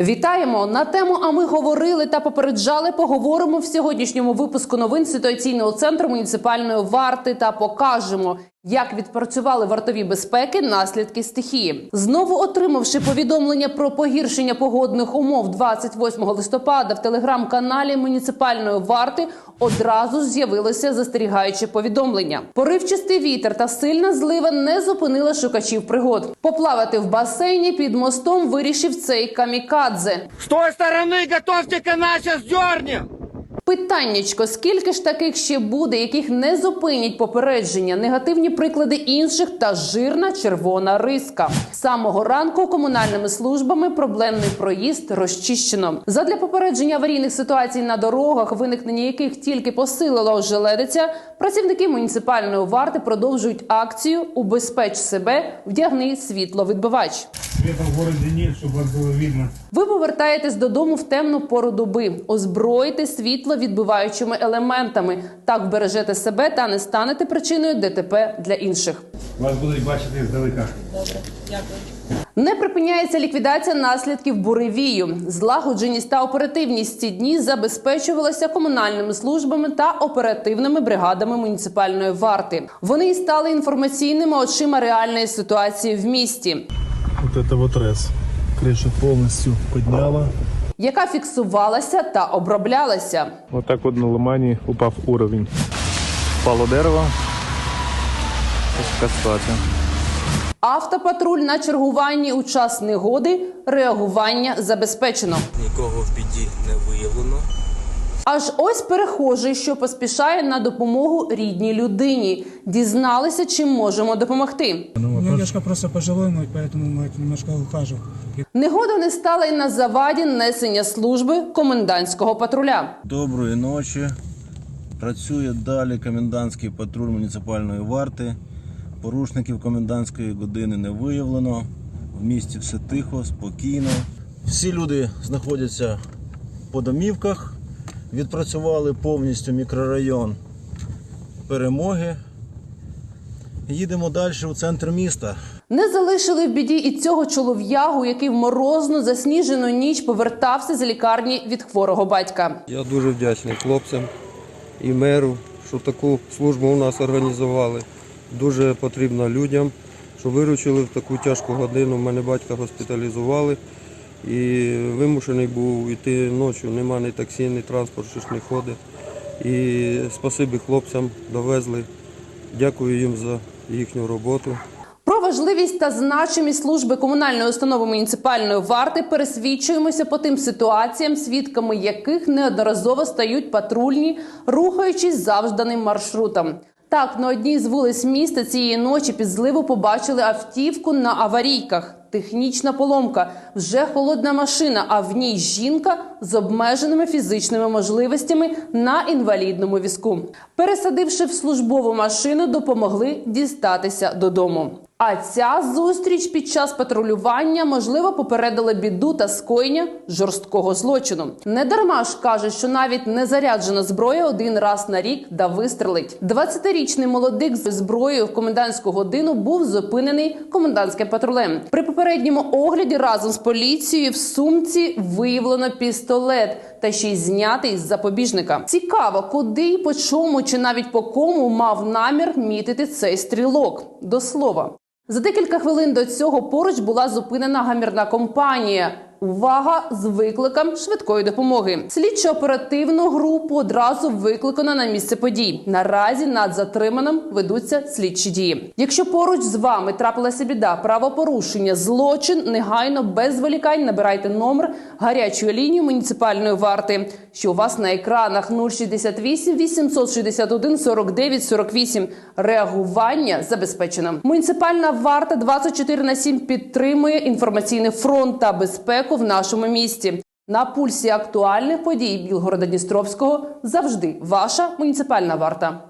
Вітаємо на тему. А ми говорили та попереджали. Поговоримо в сьогоднішньому випуску новин ситуаційного центру муніципальної варти та покажемо, як відпрацювали вартові безпеки наслідки стихії. Знову отримавши повідомлення про погіршення погодних умов 28 листопада в телеграм-каналі муніципальної варти одразу з'явилося застерігаюче повідомлення. Поривчастий вітер та сильна злива не зупинила шукачів пригод. Поплавати в басейні під мостом вирішив цей камікадзе. С той стороны готовьте канал, сейчас дернем! Питаннячко, скільки ж таких ще буде, яких не зупинять попередження, негативні приклади інших та жирна червона риска. З самого ранку комунальними службами проблемний проїзд розчищено. Задля попередження аварійних ситуацій на дорогах, виникнення яких тільки посилила ожеледиця, працівники муніципальної варти продовжують акцію Убезпеч себе, вдягни світловідбивач. В чтобы вас было видно. Ви повертаєтесь додому в темну пору доби, озброїте світло відбиваючими елементами. Так вбережете себе та не станете причиною ДТП для інших. Вас будуть бачити здалека. Не припиняється ліквідація наслідків буревію. Злагодженість та оперативність ці дні забезпечувалася комунальними службами та оперативними бригадами муніципальної варти. Вони і стали інформаційними очима реальної ситуації в місті. Вот это вот РЭС. Крыша полностью подняла. Яка фіксувалася та оброблялася. Отак от на лимані упав уровень. Впало дерево. Ось така ситуація. Автопатруль на чергуванні у час негоди реагування забезпечено. Нікого в біді не виявлено. Аж ось перехожий, що поспішає на допомогу рідній людині. Дізналися, чим можемо допомогти. У меня просто пожилой мой, поэтому мы немножко ухаживаем. Негода не стала й на заваді несення служби комендантського патруля. Доброї ночі. Працює далі комендантський патруль муніципальної варти. Порушників комендантської години не виявлено. В місті все тихо, спокійно. Всі люди знаходяться по домівках. Відпрацювали повністю мікрорайон перемоги. Їдемо далі у центр міста. Не залишили в біді і цього чолов'ягу, який в морозну засніжену ніч повертався з лікарні від хворого батька. Я дуже вдячний хлопцям і меру, що таку службу у нас організували. Дуже потрібно людям, що виручили в таку тяжку годину. Мене батька госпіталізували і вимушений був йти ночі. Нема ні таксі, ні транспорт, що ж не ходить. І спасибі хлопцям довезли. Дякую їм за їхню роботу. Про важливість та значимість служби комунальної установи муніципальної варти пересвідчуємося по тим ситуаціям, свідками яких неодноразово стають патрульні, рухаючись завжданим маршрутом. Так, на одній з вулиць міста цієї ночі під зливу побачили автівку на аварійках. Технічна поломка, вже холодна машина, а в ній жінка з обмеженими фізичними можливостями на інвалідному візку. Пересадивши в службову машину, допомогли дістатися додому. А ця зустріч під час патрулювання можливо попередила біду та скоєння жорсткого злочину. Не дарма ж кажуть, що навіть незаряджена зброя один раз на рік да вистрелить. 20-річний молодик з зброєю в комендантську годину був зупинений комендантським патрулем. При попередньому огляді разом з поліцією в сумці виявлено пістолет та ще й знятий з запобіжника. Цікаво, куди і по чому, чи навіть по кому мав намір мітити цей стрілок. До слова. За декілька хвилин до цього поруч була зупинена гамірна компанія. Увага з викликом швидкої допомоги. Слідчо-оперативну групу одразу викликано на місце подій. Наразі над затриманим ведуться слідчі дії. Якщо поруч з вами трапилася біда, правопорушення, злочин, негайно без зволікань набирайте номер гарячої лінії муніципальної варти, що у вас на екранах 068 861 49 48. Реагування забезпечено. Муніципальна варта 24 на 7 підтримує інформаційний фронт та безпеку в нашому місті. На пульсі актуальних подій Білгорода Дністровського завжди ваша муніципальна варта.